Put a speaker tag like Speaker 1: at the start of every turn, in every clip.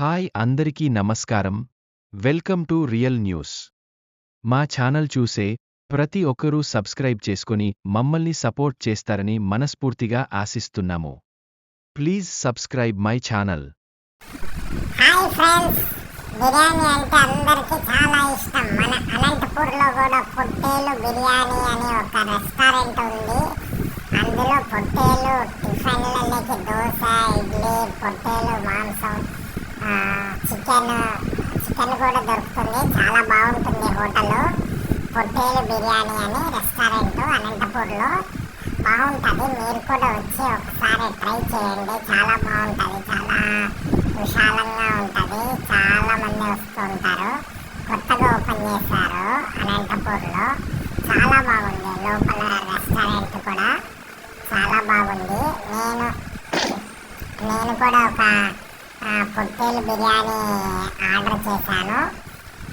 Speaker 1: Hi అందరికీ నమస్కారం. Welcome to real news. మా ఛానల్ చూసే ప్రతి ఒక్కరూ సబ్స్క్రైబ్ చేసుకుని మమ్మల్ని సపోర్ట్ చేస్తారని మనస్ఫూర్తిగా ఆశిస్తున్నాము. Please subscribe my channel.
Speaker 2: Hi friends biryani అంటే అందరికీ చాలా ఇష్టం. మన అనంతపూర్లో కూడా పొట్టేలు బిర్యానీ అని ఒక రెస్టారెంట్ ఉంది. అందులో పొట్టేలు టిఫిన్లలోకి దోశ ఇడ్లీ పొట్టేలు మాంసం చికెన్ చికెన్ కూడా దొరుకుతుంది. చాలా బాగుంటుంది హోటల్. పొట్టేలు బిర్యానీ అని రెస్టారెంట్ అనంతపూర్లో. బాగుంటుంది. మీరు కూడా వచ్చి ఒకసారి ట్రై చేయండి. చాలా బాగుంటుంది. చాలా విశాలంగా ఉంటుంది. చాలా మంది వస్తూ ఉంటారు. కొత్తగా ఓపెన్ చేశారు అనంతపూర్లో. చాలా బాగుంది. లోపల రెస్టారెంట్ కూడా. చాలా బాగుంది. నేను నేను కూడా ఒక పొట్టేలు బిర్యానీ ఆర్డర్ చేశాను.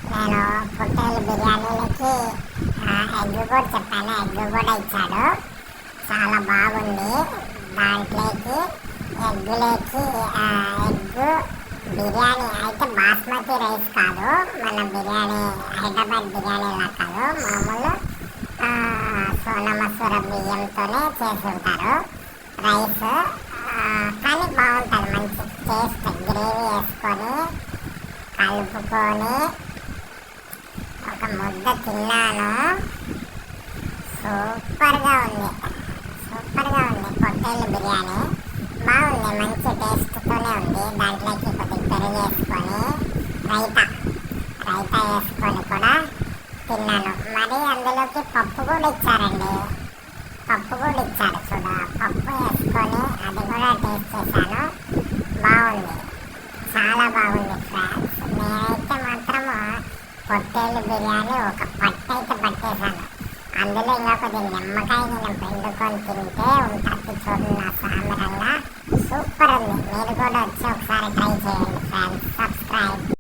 Speaker 2: నేను పొట్టేలు బిర్యానీలకి ఎగ్ కూడా చెప్పాను. ఎగ్ కూడా ఇచ్చాడు. చాలా బాగుంది. దాంట్లోకి ఎగ్గులోకి ఎగ్ బిర్యానీ అయితే బాస్మతి రైస్ కాదు. మన బిర్యానీ హైదరాబాద్ బిర్యానీలా కాదు. మామూలు ఆ, సోనా మసూర బియ్యంతోనే చేసి ఉంటారు రైస్. కానీ బాగుంటుంది మంచి టేస్ట్. కలుపుకొని ఒక ముద్ద తిన్నాను. సూపర్గా ఉంది. సూపర్గా ఉంది. పొట్టేళ్ళు బిర్యానీ. బాగుంది. మంచి టేస్ట్తోనే ఉంది. దాంట్లోకి కొద్దిగా పెరుగు వేసుకొని రైతా. రైతా వేసుకొని కూడా తిన్నాను. మరి అందులోకి పప్పు కూడా ఇచ్చారండి. పప్పు కూడా ఇచ్చారు చూడ. పప్పు వేసుకొని అది కూడా టేస్ట్ చేశాను. బాగుంది. చాలా బాగుంది. పొట్టేళ్ళు బిర్యానీ ఒక పట్ట అయితే పట్టేశాను. అందులో ఇంకా కొద్ది నిమ్మకాయ నేను పెండుకొని తింటే ఉంటుంది చూడండి నా సామరంగా. సూపర్ ఉంది. మీరు కూడా వచ్చి ఒకసారి ట్రై చేయండి ఫ్రెండ్స్ సబ్స్క్రైబ్